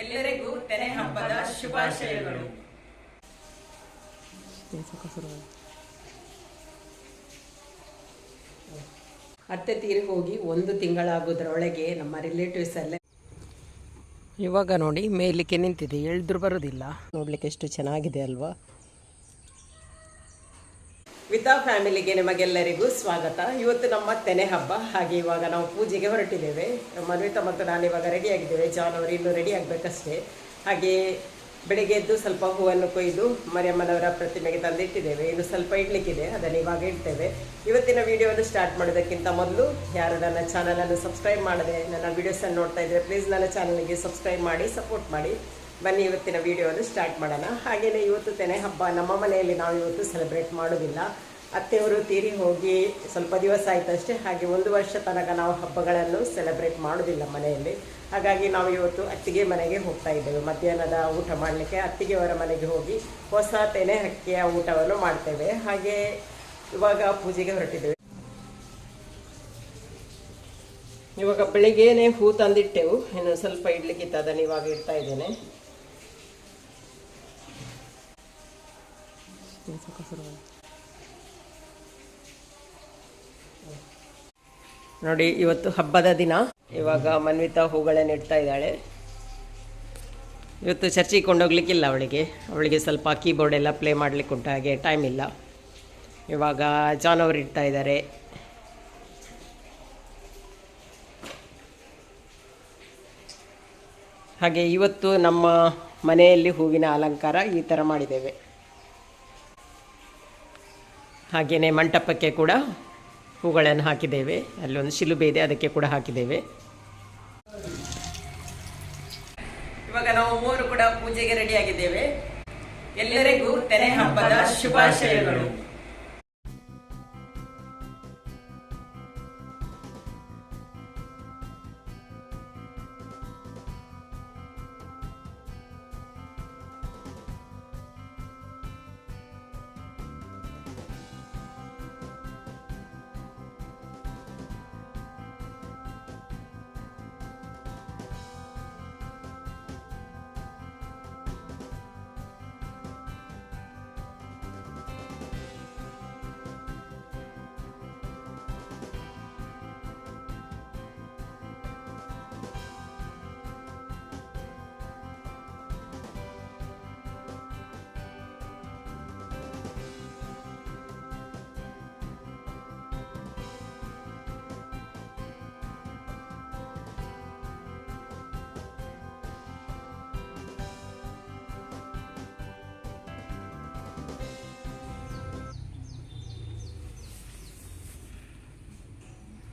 ಎಲ್ಲರಿಗೂ ತೆನೆ ಹಬ್ಬದ ಶುಭಾಶಯಗಳು. ಅತ್ತೆ ತೀರಿ ಹೋಗಿ ಒಂದು ತಿಂಗಳಾಗೋದ್ರೊಳಗೆ ನಮ್ಮ ರಿಲೇಟಿವ್ಸ್ ಅಲ್ಲೇ. ಇವಾಗ ನೋಡಿ ಮೇಲಿಕ್ಕೆ ನಿಂತಿದೆ ಎಳ್ದ್ರು ಬರೋದಿಲ್ಲ. ನೋಡ್ಲಿಕ್ಕೆ ಎಷ್ಟು ಚೆನ್ನಾಗಿದೆ ಅಲ್ವಾ? ವಿತಾ ಫ್ಯಾಮಿಲಿಗೆ ನಿಮಗೆಲ್ಲರಿಗೂ ಸ್ವಾಗತ. ಇವತ್ತು ನಮ್ಮ ತೆನೆ ಹಬ್ಬ. ಹಾಗೆ ಇವಾಗ ನಾವು ಪೂಜೆಗೆ ಹೊರಟಿದ್ದೇವೆ. ಮನ್ವಿತಾ ಮತ್ತು ನಾನು ಇವಾಗ ರೆಡಿ ಆಗಿದ್ದೇವೆ. ಜಾನ್ ಅವರು ಇನ್ನೂ ರೆಡಿ ಆಗಬೇಕಷ್ಟೇ. ಹಾಗೆ ಬೆಳಿಗ್ಗೆ ಎದ್ದು ಸ್ವಲ್ಪ ಹೂವನ್ನು ಕೊಯ್ದು ಮರಿಯಮ್ಮನವರ ಪ್ರತಿಮೆಗೆ ತಂದಿಟ್ಟಿದ್ದೇವೆ. ಇನ್ನು ಸ್ವಲ್ಪ ಇಡಲಿಕ್ಕಿದೆ. ಅದನ್ನು ಇವಾಗ ಇಡ್ತೇವೆ. ಇವತ್ತಿನ ವಿಡಿಯೋವನ್ನು ಸ್ಟಾರ್ಟ್ ಮಾಡೋದಕ್ಕಿಂತ ಮೊದಲು ಯಾರು ನನ್ನ ಚಾನಲನ್ನು ಸಬ್ಸ್ಕ್ರೈಬ್ ಮಾಡದೆ ನನ್ನ ವೀಡಿಯೋಸನ್ನು ನೋಡ್ತಾ ಇದ್ದರೆ ಪ್ಲೀಸ್ ನನ್ನ ಚಾನಲ್ಗೆ ಸಬ್ಸ್ಕ್ರೈಬ್ ಮಾಡಿ ಸಪೋರ್ಟ್ ಮಾಡಿ. ಬನ್ನಿ ಇವತ್ತಿನ ವಿಡಿಯೋವನ್ನು ಸ್ಟಾರ್ಟ್ ಮಾಡೋಣ. ಹಾಗೆಯೇ ಇವತ್ತು ತೆನೆ ಹಬ್ಬ. ನಮ್ಮ ಮನೆಯಲ್ಲಿ ನಾವು ಇವತ್ತು ಸೆಲೆಬ್ರೇಟ್ ಮಾಡೋದಿಲ್ಲ ಅತ್ತೆಯವರು ತೀರಿ ಹೋಗಿ ಸ್ವಲ್ಪ ದಿವಸ ಆಯಿತಷ್ಟೇ. ಹಾಗೆ ಒಂದು ವರ್ಷ ತನಕ ನಾವು ಹಬ್ಬಗಳನ್ನು ಸೆಲೆಬ್ರೇಟ್ ಮಾಡೋದಿಲ್ಲ ಮನೆಯಲ್ಲಿ. ಹಾಗಾಗಿ ನಾವು ಇವತ್ತು ಅತ್ತಿಗೆ ಮನೆಗೆ ಹೋಗ್ತಾ ಇದ್ದೇವೆ. ಮಧ್ಯಾಹ್ನದ ಊಟ ಮಾಡಲಿಕ್ಕೆ ಅತ್ತಿಗೆಯವರ ಮನೆಗೆ ಹೋಗಿ ಹೊಸ ತೆನೆ ಹಕ್ಕಿಯ ಊಟವನ್ನು ಮಾಡ್ತೇವೆ. ಹಾಗೆ ಇವಾಗ ಪೂಜೆಗೆ ಹೊರಟಿದ್ದೇವೆ. ಇವಾಗ ಬೆಳಿಗ್ಗೆನೆ ಹೂ ತಂದಿಟ್ಟೆವು. ಇನ್ನು ಸ್ವಲ್ಪ ಇಡ್ಲಿಕ್ಕಿತ್ತು ಅದನ್ನು ಇವಾಗ ಇಡ್ತಾ ಇದ್ದೇನೆ. ನೋಡಿ, ಇವತ್ತು ಹಬ್ಬದ ದಿನ. ಇವಾಗ ಮನ್ವಿತಾ ಹೂಗಳನ್ನು ಇಡ್ತಾ ಇದ್ದಾಳೆ. ಇವತ್ತು ಚರ್ಚಿಗೆ ಕೊಂಡೋಗ್ಲಿಕ್ಕಿಲ್ಲ ಅವಳಿಗೆ. ಅವಳಿಗೆ ಸ್ವಲ್ಪ ಕೀಬೋರ್ಡ್ ಎಲ್ಲ ಪ್ಲೇ ಮಾಡ್ಲಿಕ್ಕೆ ಉಂಟು, ಹಾಗೆ ಟೈಮ್ ಇಲ್ಲ. ಇವಾಗ ಜಾನ್ ಅವರು ಇಡ್ತಾ ಇದ್ದಾರೆ. ಹಾಗೆ ಇವತ್ತು ನಮ್ಮ ಮನೆಯಲ್ಲಿ ಹೂವಿನ ಅಲಂಕಾರ ಈ ಥರ ಮಾಡಿದ್ದೇವೆ. ಹಾಗೆಯೇ ಮಂಟಪಕ್ಕೆ ಕೂಡ ಹೂಗಳನ್ನು ಹಾಕಿದ್ದೇವೆ. ಅಲ್ಲೊಂದು ಶಿಲುಬೆ ಇದೆ, ಅದಕ್ಕೆ ಕೂಡ ಹಾಕಿದ್ದೇವೆ. ಇವಾಗ ನಾವು ಮೂವರು ಕೂಡ ಪೂಜೆಗೆ ರೆಡಿ ಆಗಿದ್ದೇವೆ ಎಲ್ಲರಿಗೂ ತೆನೆ ಹಬ್ಬದ ಶುಭಾಶಯಗಳು.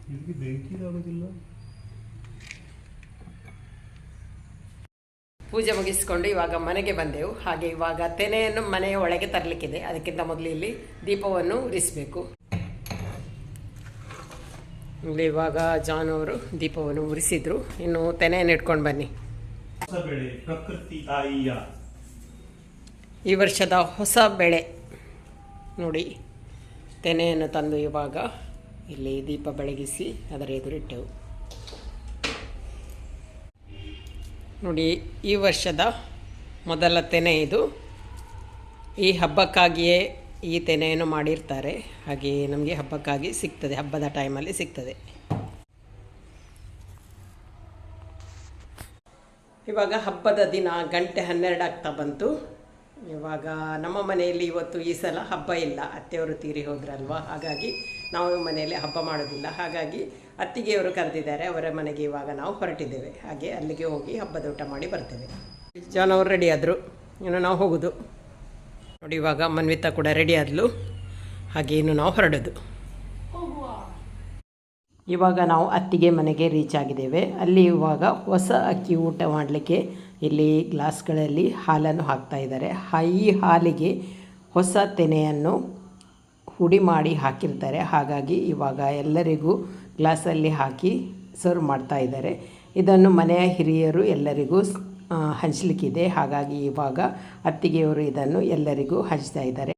ಇದಕ್ಕೆ ಬೆಂಕಿ ಆಗೋದಿಲ್ಲ. ಪೂಜೆ ಮುಗಿಸ್ಕೊಂಡು ಇವಾಗ ಮನೆಗೆ ಬಂದೆವು. ಹಾಗೆ ಇವಾಗ ತೆನೆಯನ್ನು ಮನೆಯ ಒಳಗೆ ತರಲಿಕ್ಕಿದೆ. ಅದಕ್ಕಿಂತ ಮೊದಲು ಇಲ್ಲಿ ದೀಪವನ್ನು ಉರಿಸಬೇಕು. ಇಲ್ಲಿ ಇವಾಗ ಜಾನ್ ಅವರು ದೀಪವನ್ನು ಉರಿಸಿದ್ರು. ಇನ್ನು ತೆನೆಯನ್ನು ಇಟ್ಕೊಂಡು ಬನ್ನಿ. ಹೊಸ ಬೆಳೆ ಪ್ರಕೃತಿ ತಾಯಿಯ ಈ ವರ್ಷದ ಹೊಸ ಬೆಳೆ. ನೋಡಿ ತೆನೆಯನ್ನು ತಂದು ಇವಾಗ ಇಲ್ಲಿ ದೀಪ ಬೆಳಗಿಸಿ ಅದರ ಎದುರಿಟ್ಟೆವು. ನೋಡಿ, ಈ ವರ್ಷದ ಮೊದಲ ತೆನೆ ಇದು. ಈ ಹಬ್ಬಕ್ಕಾಗಿಯೇ ಈ ತೆನೆಯನ್ನು ಮಾಡಿರ್ತಾರೆ. ಹಾಗೆ ನಮಗೆ ಹಬ್ಬಕ್ಕಾಗಿ ಸಿಗ್ತದೆ, ಹಬ್ಬದ ಟೈಮಲ್ಲಿ ಸಿಗ್ತದೆ. ಇವಾಗ ಹಬ್ಬದ ದಿನ ಗಂಟೆ ಹನ್ನೆರಡು ಆಗ್ತಾ ಬಂತು. ಇವಾಗ ನಮ್ಮ ಮನೆಯಲ್ಲಿ ಇವತ್ತು ಈ ಸಲ ಹಬ್ಬ ಇಲ್ಲ. ಅತ್ತೆಯವರು ತೀರಿ ಹೋದ್ರಲ್ವ? ಹಾಗಾಗಿ ನಾವು ಮನೆಯಲ್ಲಿ ಹಬ್ಬ ಮಾಡೋದಿಲ್ಲ. ಹಾಗಾಗಿ ಅತ್ತಿಗೆಯವರು ಕರೆದಿದ್ದಾರೆ, ಅವರ ಮನೆಗೆ ಇವಾಗ ನಾವು ಹೊರಟಿದ್ದೇವೆ. ಹಾಗೆ ಅಲ್ಲಿಗೆ ಹೋಗಿ ಹಬ್ಬದ ಊಟ ಮಾಡಿ ಬರ್ತೇವೆ. ಜಾನ್ ಅವರು ರೆಡಿ ಆದರು. ಇನ್ನು ನಾವು ಹೋಗೋದು. ನೋಡಿ, ಇವಾಗ ಮನ್ವಿತಾ ಕೂಡ ರೆಡಿ ಆದಲು. ಹಾಗೆ ಇನ್ನು ನಾವು ಹೊರಡೋದು. ಇವಾಗ ನಾವು ಅತ್ತಿಗೆ ಮನೆಗೆ ರೀಚ್ ಆಗಿದ್ದೇವೆ. ಅಲ್ಲಿ ಇವಾಗ ಹೊಸ ಅಕ್ಕಿ ಊಟ ಮಾಡಲಿಕ್ಕೆ ಇಲ್ಲಿ ಗ್ಲಾಸ್ಗಳಲ್ಲಿ ಹಾಲನ್ನು ಹಾಕ್ತಾ ಇದ್ದಾರೆ. ಈ ಹಾಲಿಗೆ ಹೊಸ ತೆನೆಯನ್ನು ಹುಡಿ ಮಾಡಿ ಹಾಕಿರ್ತಾರೆ. ಹಾಗಾಗಿ ಇವಾಗ ಎಲ್ಲರಿಗೂ ಗ್ಲಾಸಲ್ಲಿ ಹಾಕಿ ಸರ್ವ್ ಮಾಡ್ತಾ ಇದ್ದಾರೆ. ಇದನ್ನು ಮನೆಯ ಹಿರಿಯರು ಎಲ್ಲರಿಗೂ ಹಂಚಲಿಕ್ಕಿದೆ. ಹಾಗಾಗಿ ಇವಾಗ ಅತ್ತಿಗೆಯವರು ಇದನ್ನು ಎಲ್ಲರಿಗೂ ಹಂಚ್ತಾ ಇದ್ದಾರೆ.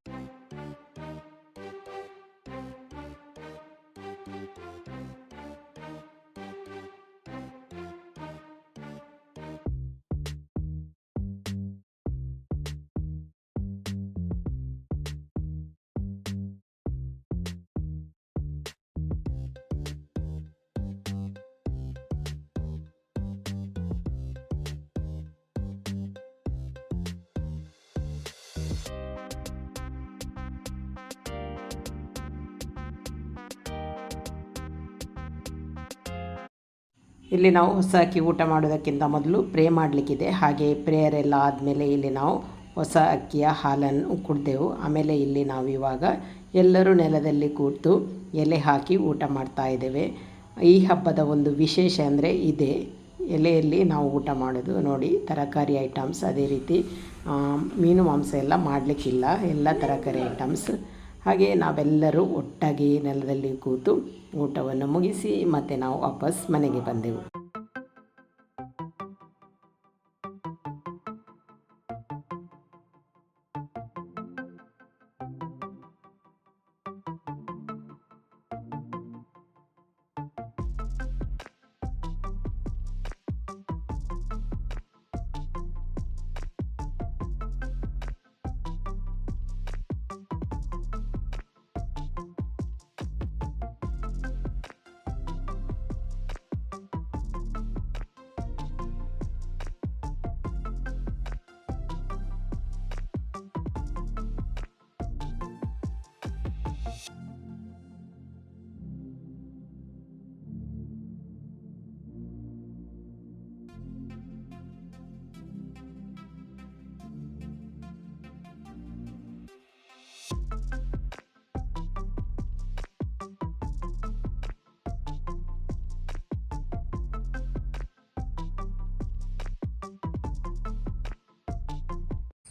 ಇಲ್ಲಿ ನಾವು ಹೊಸ ಅಕ್ಕಿ ಊಟ ಮಾಡೋದಕ್ಕಿಂತ ಮೊದಲು ಪ್ರೇ ಮಾಡಲಿಕ್ಕಿದೆ. ಹಾಗೆ ಪ್ರೇಯರ್ ಎಲ್ಲ ಆದಮೇಲೆ ಇಲ್ಲಿ ನಾವು ಹೊಸ ಅಕ್ಕಿಯ ಹಾಲನ್ನು ಕುಡಿದೆವು. ಆಮೇಲೆ ಇಲ್ಲಿ ನಾವು ಇವಾಗ ಎಲ್ಲರೂ ನೆಲದಲ್ಲಿ ಕೂತು ಎಲೆ ಹಾಕಿ ಊಟ ಮಾಡ್ತಾ ಇದ್ದೇವೆ. ಈ ಹಬ್ಬದ ಒಂದು ವಿಶೇಷ ಅಂದರೆ ಇದೆ. ಎಲೆಯಲ್ಲಿ ನಾವು ಊಟ ಮಾಡೋದು ನೋಡಿ, ತರಕಾರಿ ಐಟಮ್ಸ್ ಅದೇ ರೀತಿ ಮೀನು ಮಾಂಸ ಎಲ್ಲ ಮಾಡಲಿಕ್ಕಿಲ್ಲ. ಎಲ್ಲ ತರಕಾರಿ ಐಟಮ್ಸ್ ಹಾಗೆ ನಾವೆಲ್ಲರೂ ಒಟ್ಟಾಗಿ ನೆಲದಲ್ಲಿ ಕೂತು ಊಟವನ್ನು ಮುಗಿಸಿ ಮತ್ತೆ ನಾವು ವಾಪಸ್ ಮನೆಗೆ ಬಂದೆವು.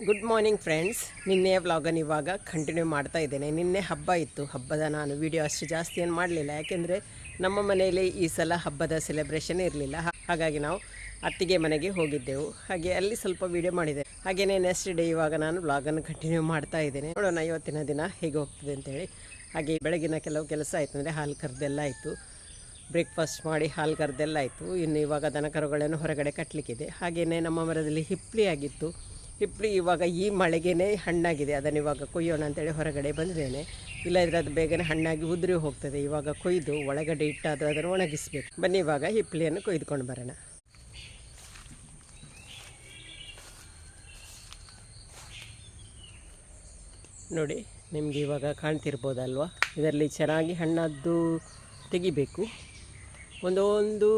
ಗುಡ್ ಮಾರ್ನಿಂಗ್ ಫ್ರೆಂಡ್ಸ್ ನಿನ್ನೆಯ ವ್ಲಾಗನ್ನು ಇವಾಗ ಕಂಟಿನ್ಯೂ ಮಾಡ್ತಾ ಇದ್ದೇನೆ. ನಿನ್ನೆ ಹಬ್ಬ ಇತ್ತು. ಹಬ್ಬದ ನಾನು ವಿಡಿಯೋ ಅಷ್ಟು ಜಾಸ್ತಿ ಏನು ಮಾಡಲಿಲ್ಲ. ಯಾಕೆಂದರೆ ನಮ್ಮ ಮನೆಯಲ್ಲಿ ಈ ಸಲ ಹಬ್ಬದ ಸೆಲೆಬ್ರೇಷನ್ ಇರಲಿಲ್ಲ. ಹಾಗಾಗಿ ನಾವು ಅತ್ತಿಗೆ ಮನೆಗೆ ಹೋಗಿದ್ದೆವು. ಹಾಗೆ ಅಲ್ಲಿ ಸ್ವಲ್ಪ ವಿಡಿಯೋ ಮಾಡಿದೆ. ಹಾಗೆಯೇ ನೆಕ್ಸ್ಟ್ ಡೇ ಇವಾಗ ನಾನು ವ್ಲಾಗನ್ನು ಕಂಟಿನ್ಯೂ ಮಾಡ್ತಾ ಇದ್ದೇನೆ. ನೋಡೋಣ ಇವತ್ತಿನ ದಿನ ಹೇಗೆ ಹೋಗ್ತದೆ ಅಂತೇಳಿ ಹಾಗೆ ಬೆಳಗಿನ ಕೆಲವು ಕೆಲಸ ಆಯಿತು ಅಂದರೆ ಹಾಲು ಕರೆದೆಲ್ಲ ಆಯಿತು. ಬ್ರೇಕ್ಫಾಸ್ಟ್ ಮಾಡಿ ಹಾಲು ಕರೆದೆಲ್ಲ ಆಯಿತು. ಇನ್ನು ಇವಾಗ ದನಕರುಗಳನ್ನು ಹೊರಗಡೆ ಕಟ್ಟಲಿಕ್ಕಿದೆ ಹಾಗೆಯೇ ನಮ್ಮ ಮರದಲ್ಲಿ ಹಿಪ್ಲಿ ಆಗಿತ್ತು ಹಿಪ್ಪಲಿ ಇವಾಗ ಈ ಮಳೆಗೇ ಹಣ್ಣಾಗಿದೆ. ಅದನ್ನು ಇವಾಗ ಕೊಯ್ಯೋಣ ಅಂತೇಳಿ ಹೊರಗಡೆ ಬಂದಿದ್ದೇನೆ. ಇಲ್ಲದ್ರೆ ಅದು ಬೇಗನೆ ಹಣ್ಣಾಗಿ ಉದುರಿ ಹೋಗ್ತದೆ. ಇವಾಗ ಕೊಯ್ದು ಒಳಗಡೆ ಇಟ್ಟಾದರೂ ಅದನ್ನು ಒಣಗಿಸ್ಬೇಕು. ಬನ್ನಿ, ಇವಾಗ ಹಿಪ್ಪಳಿಯನ್ನು ಕೊಯ್ದುಕೊಂಡು ಬರೋಣ. ನೋಡಿ, ನಿಮಗೆ ಇವಾಗ ಕಾಣ್ತಿರ್ಬೋದಲ್ವಾ? ಇದರಲ್ಲಿ ಚೆನ್ನಾಗಿ ಹಣ್ಣದ್ದು ತೆಗಿಬೇಕು. ಒಂದೊಂದು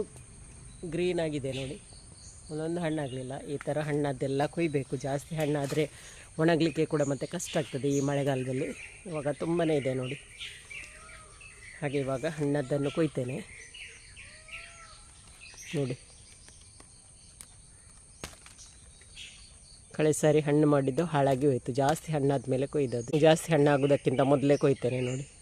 ಗ್ರೀನ್ ಆಗಿದೆ ನೋಡಿ. ಒಂದೊಂದು ಹಣ್ಣಾಗಲಿಲ್ಲ ಈ ಥರ ಹಣ್ಣದ್ದೆಲ್ಲ ಕೊಯ್ಬೇಕು. ಜಾಸ್ತಿ ಹಣ್ಣಾದರೆ ಒಣಗಲಿಕ್ಕೆ ಕೂಡ ಮತ್ತೆ ಕಷ್ಟ ಆಗ್ತದೆ ಈ ಮಳೆಗಾಲದಲ್ಲಿ. ಇವಾಗ ತುಂಬಾ ಇದೆ ನೋಡಿ. ಹಾಗೆ ಇವಾಗ ಹಣ್ಣದ್ದನ್ನು ಕೊಯ್ತೇನೆ. ನೋಡಿ. ಕಳೆ ಸಾರಿ ಹಣ್ಣು ಮಾಡಿದ್ದು ಹಾಳಾಗಿ ಹೋಯಿತು. ಜಾಸ್ತಿ ಹಣ್ಣಾದ ಮೇಲೆ ಕೊಯ್ದದ್ದು. ಜಾಸ್ತಿ ಹಣ್ಣಾಗೋದಕ್ಕಿಂತ ಮೊದಲೇ ಕೊಯ್ತೇನೆ ನೋಡಿ.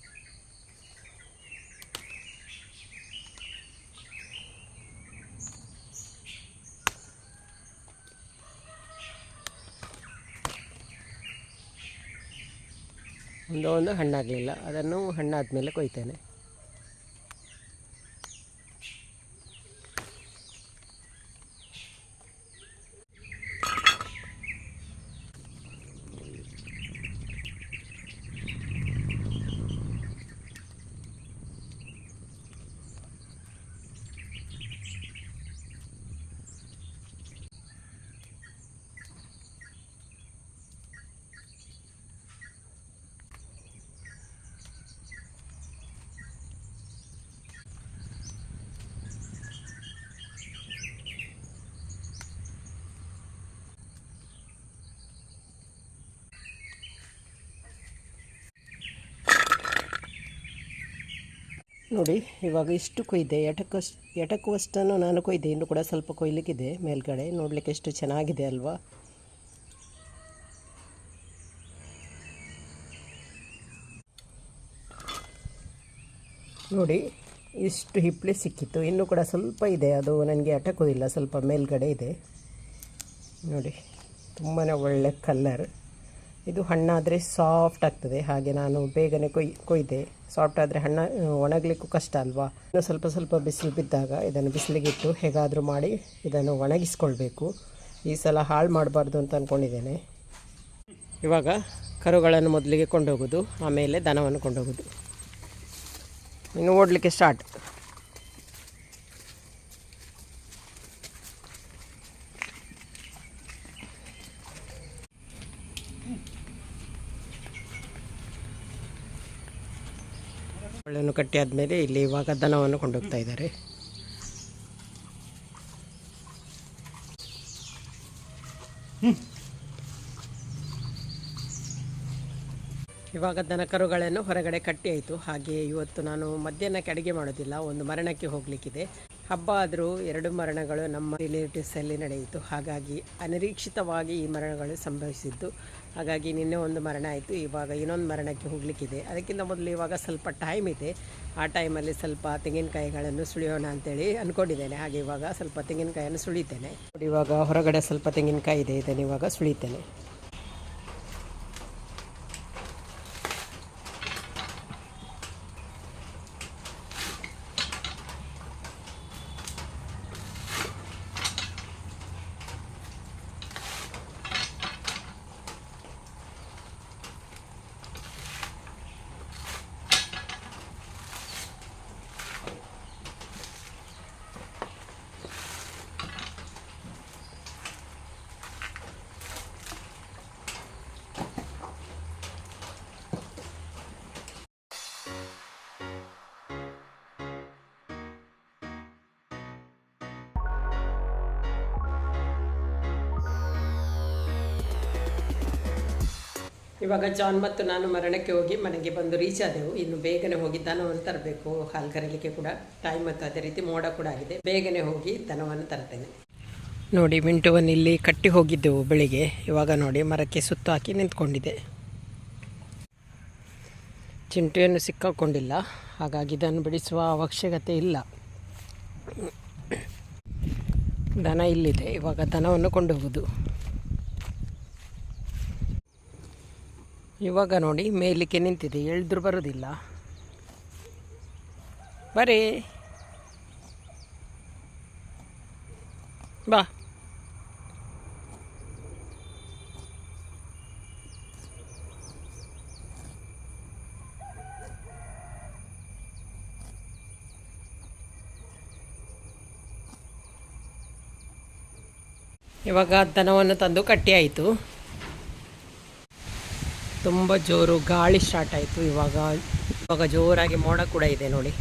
ಒಂದು ಒಂದು ಹಣ್ಣಾಗಲಿಲ್ಲ. ಅದನ್ನು ಹಣ್ಣಾದ ಮೇಲೆ ಕೊಯ್ತೇನೆ. ನೋಡಿ, ಇವಾಗ ಇಷ್ಟು ಕೊಯ್ದೆ. ಎಟಕಷ್ಟು ಎಟಕುವಷ್ಟನ್ನು ನಾನು ಕೊಯ್ದೆ. ಇನ್ನು ಕೂಡ ಸ್ವಲ್ಪ ಕೊಯ್ಲಿಕ್ಕಿದೆ ಮೇಲ್ಗಡೆ. ನೋಡಲಿಕ್ಕೆ ಎಷ್ಟು ಚೆನ್ನಾಗಿದೆ ಅಲ್ವಾ? ನೋಡಿ, ಇಷ್ಟು ಹಿಪ್ಪಳೆ ಸಿಕ್ಕಿತ್ತು. ಇನ್ನು ಕೂಡ ಸ್ವಲ್ಪ ಇದೆ. ಅದು ನನಗೆ ಅಟಕೋದಿಲ್ಲ ಸ್ವಲ್ಪ ಮೇಲ್ಗಡೆ ಇದೆ. ನೋಡಿ ತುಂಬಾ ಒಳ್ಳೆ ಕಲ್ಲರ್. ಇದು ಹಣ್ಣಾದರೆ ಸಾಫ್ಟ್ ಆಗ್ತದೆ. ಹಾಗೆ ನಾನು ಬೇಗನೆ ಕೊಯ್, ಕೊಯ್ದೆ. ಸಾಫ್ಟ್ ಆದರೆ ಹಣ್ಣ, ಒಣಗಲಿಕ್ಕೂ ಕಷ್ಟ ಅಲ್ವಾ? ಇನ್ನು ಸ್ವಲ್ಪ ಸ್ವಲ್ಪ ಬಿಸಿಲು ಬಿದ್ದಾಗ ಇದನ್ನು ಬಿಸಿಲಿಗಿಟ್ಟು ಹೇಗಾದರೂ ಮಾಡಿ ಇದನ್ನು ಒಣಗಿಸ್ಕೊಳ್ಬೇಕು. ಈ ಸಲ ಹಾಳು ಮಾಡಬಾರ್ದು ಅಂತ ಅಂದ್ಕೊಂಡಿದ್ದೇನೆ ಇವಾಗ ಕರುಗಳನ್ನು ಮೊದಲಿಗೆ ಕೊಂಡೋಗೋದು, ಆಮೇಲೆ ದನವನ್ನು ಕೊಂಡೋಗೋದು. ಇನ್ನು ಓಡಲಿಕ್ಕೆ ಸ್ಟಾರ್ಟ್ ಗಳನ್ನು ಕಟ್ಟಿ ಆದಮೇಲೆ ಇಲ್ಲಿ ಇವಾಗ ದನವನ್ನು ಕೊಂಡೋಗ್ತಾ ಇದ್ದಾರೆ. ಇವಾಗ ದನ ಕರುಗಳನ್ನು ಹೊರಗಡೆ ಕಟ್ಟಿ ಆಯಿತು. ಹಾಗೆ ಇವತ್ತು ನಾನು ಮಧ್ಯಾಹ್ನಕ್ಕೆ ಅಡುಗೆ ಮಾಡೋದಿಲ್ಲ, ಒಂದು ಮರಣಕ್ಕೆ ಹೋಗಲಿಕ್ಕಿದೆ. ಹಬ್ಬ ಆದರೂ ಎರಡು ಮರಣಗಳು ನಮ್ಮ ರಿಲೇಟಿವ್ಸಲ್ಲಿ ನಡೆಯಿತು. ಹಾಗಾಗಿ ಅನಿರೀಕ್ಷಿತವಾಗಿ ಈ ಮರಣಗಳು ಸಂಭವಿಸಿದ್ದು. ಹಾಗಾಗಿ ನಿನ್ನೆ ಒಂದು ಮರಣ ಆಯಿತು, ಇವಾಗ ಇನ್ನೊಂದು ಮರಣಕ್ಕೆ ಹೋಗಲಿಕ್ಕಿದೆ. ಅದಕ್ಕಿಂತ ಮೊದಲು ಇವಾಗ ಸ್ವಲ್ಪ ಟೈಮ್ ಇದೆ. ಆ ಟೈಮಲ್ಲಿ ಸ್ವಲ್ಪ ತೆಂಗಿನಕಾಯಿಗಳನ್ನು ಸುಳಿಯೋಣ ಅಂತೇಳಿ ಅಂದ್ಕೊಂಡಿದ್ದೇನೆ ಹಾಗೆ ಇವಾಗ ಸ್ವಲ್ಪ ತೆಂಗಿನಕಾಯಿಯನ್ನು ಸುಳಿತೇನೆ ಇವಾಗ ಹೊರಗಡೆ ಸ್ವಲ್ಪ ತೆಂಗಿನಕಾಯಿ ಇದೆ, ಇದನ್ನು ಇವಾಗ ಸುಳಿತೇನೆ ಇವಾಗ ಜಾನ್ ಮತ್ತು ನಾನು ಮರಣಕ್ಕೆ ಹೋಗಿ ಮನೆಗೆ ಬಂದು ರೀಚ್ ಆದೆವು. ಇನ್ನು ಬೇಗನೆ ಹೋಗಿ ದನವನ್ನು ತರಬೇಕು. ಹಾಲು ಕರೀಲಿಕ್ಕೆ ಕೂಡ ಟೈಮ್ ಮತ್ತು ಅದೇ ರೀತಿ ಮೋಡ ಕೂಡ ಆಗಿದೆ. ಬೇಗನೆ ಹೋಗಿ ದನವನ್ನು ತರ್ತೇನೆ ನೋಡಿ, ಮಿಂಟುವನ್ನು ಇಲ್ಲಿ ಕಟ್ಟಿ ಹೋಗಿದ್ದೆವು ಬೆಳಿಗ್ಗೆ. ಇವಾಗ ನೋಡಿ, ಮರಕ್ಕೆ ಸುತ್ತು ಹಾಕಿ ನಿಂತ್ಕೊಂಡಿದೆ ಚಿಂಟೆಯನ್ನು ಸಿಕ್ಕಾಕೊಂಡಿಲ್ಲ. ಹಾಗಾಗಿ ಇದನ್ನು ಬಿಡಿಸುವ ಅವಶ್ಯಕತೆ ಇಲ್ಲ. ದನ ಇಲ್ಲಿದೆ. ಇವಾಗ ದನವನ್ನು ಕೊಂಡು ಇವಾಗ ನೋಡಿ ಮೇಲಿಕ್ಕೆ ನಿಂತಿದೆ ಎಳ್ದ್ರು ಬರೋದಿಲ್ಲ. ಬರೀ. ಬಾ. ಇವಾಗ ದನವನ್ನು ತಂದು ಕಟ್ಟಿ ಆಯಿತು. ತುಂಬ ಜೋರು ಗಾಳಿ ಸ್ಟಾರ್ಟ್ ಆಯಿತು ಇವಾಗ. ಇವಾಗ ಜೋರಾಗಿ ಮೋಡ ಕೂಡ ಇದೆ ನೋಡಿ.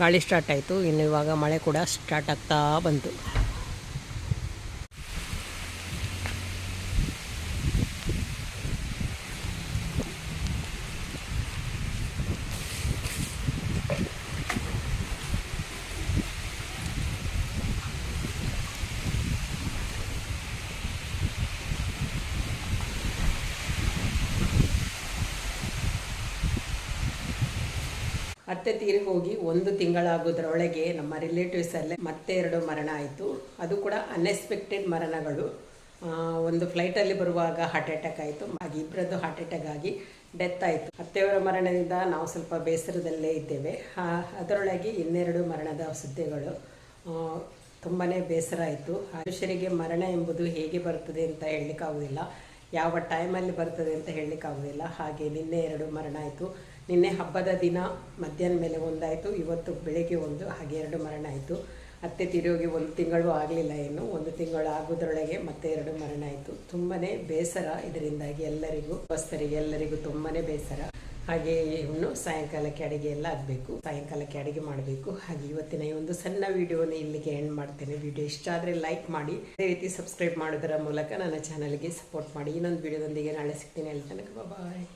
ಗಾಳಿ ಸ್ಟಾರ್ಟ್ ಆಯಿತು, ಇನ್ನು ಇವಾಗ ಮಳೆ ಕೂಡ ಸ್ಟಾರ್ಟ್ ಆಗ್ತಾ ಬಂತು. ಅತ್ತೆ ತೀರಿ ಹೋಗಿ ಒಂದು ತಿಂಗಳಾಗೋದ್ರೊಳಗೆ ನಮ್ಮ ರಿಲೇಟಿವ್ಸ್ ಅಲ್ಲೇ ಮತ್ತೆ ಎರಡು ಮರಣ ಆಯಿತು. ಅದು ಕೂಡ ಅನ್ಎಕ್ಸ್ಪೆಕ್ಟೆಡ್ ಮರಣಗಳು. ಒಂದು ಫ್ಲೈಟಲ್ಲಿ ಬರುವಾಗ ಹಾರ್ಟ್ ಅಟ್ಯಾಕ್ ಆಯಿತು. ಹಾಗೆ ಇಬ್ಬರದ್ದು ಹಾರ್ಟ್ ಅಟ್ಯಾಕ್ ಆಗಿ ಡೆತ್ ಆಯಿತು. ಅತ್ತೆಯವರ ಮರಣದಿಂದ ನಾವು ಸ್ವಲ್ಪ ಬೇಸರದಲ್ಲೇ ಇದ್ದೇವೆ. ಅದರೊಳಗೆ ಇನ್ನೆರಡು ಮರಣದ ಸುದ್ದಿಗಳು ತುಂಬಾ ಬೇಸರ ಆಯಿತು. ಮನುಷ್ಯರಿಗೆ ಮರಣ ಎಂಬುದು ಹೇಗೆ ಬರ್ತದೆ ಅಂತ ಹೇಳಲಿಕ್ಕಾಗೋದಿಲ್ಲ. ಯಾವ ಟೈಮಲ್ಲಿ ಬರ್ತದೆ ಅಂತ ಹೇಳಲಿಕ್ಕಾಗೋದಿಲ್ಲ. ಹಾಗೆ ನಿನ್ನೆ ಎರಡು ಮರಣ ಆಯಿತು. ನಿನ್ನೆ ಹಬ್ಬದ ದಿನ ಮಧ್ಯಾಹ್ನ ಮೇಲೆ ಒಂದಾಯಿತು, ಇವತ್ತು ಬೆಳಗ್ಗೆ ಒಂದು, ಹಾಗೆ ಎರಡು ಮರಣ ಆಯಿತು. ಅತ್ತೆ ತಿರುಗಿ ಒಂದು ತಿಂಗಳು ಆಗಲಿಲ್ಲ ಇನ್ನು, ಒಂದು ತಿಂಗಳು ಆಗೋದ್ರೊಳಗೆ ಮತ್ತೆ ಎರಡು ಮರಣ ಆಯಿತು. ತುಂಬಾ ಬೇಸರ ಇದರಿಂದಾಗಿ ಎಲ್ಲರಿಗೂ ಬಸ್ತರಿಗೆ ಎಲ್ಲರಿಗೂ ತುಂಬಾ ಬೇಸರ. ಹಾಗೆ ಇನ್ನು ಸಾಯಂಕಾಲಕ್ಕೆ ಅಡುಗೆ ಎಲ್ಲ ಆಗಬೇಕು. ಸಾಯಂಕಾಲಕ್ಕೆ ಅಡುಗೆ ಮಾಡಬೇಕು. ಹಾಗೆ ಇವತ್ತಿನ ಈ ಒಂದು ಸಣ್ಣ ವಿಡಿಯೋನ ಇಲ್ಲಿಗೆ ಎಂಡ್ ಮಾಡ್ತೇನೆ. ವಿಡಿಯೋ ಇಷ್ಟ ಆದರೆ ಲೈಕ್ ಮಾಡಿ. ಅದೇ ರೀತಿ ಸಬ್ಸ್ಕ್ರೈಬ್ ಮಾಡೋದರ ಮೂಲಕ ನನ್ನ ಚಾನಲ್ಗೆ ಸಪೋರ್ಟ್ ಮಾಡಿ. ಇನ್ನೊಂದು ವಿಡಿಯೋದೊಂದಿಗೆ ನಾಳೆ ಸಿಗ್ತೀನಿ. ಅಲ್ಲಿ ತನಕ ಬಾಯ್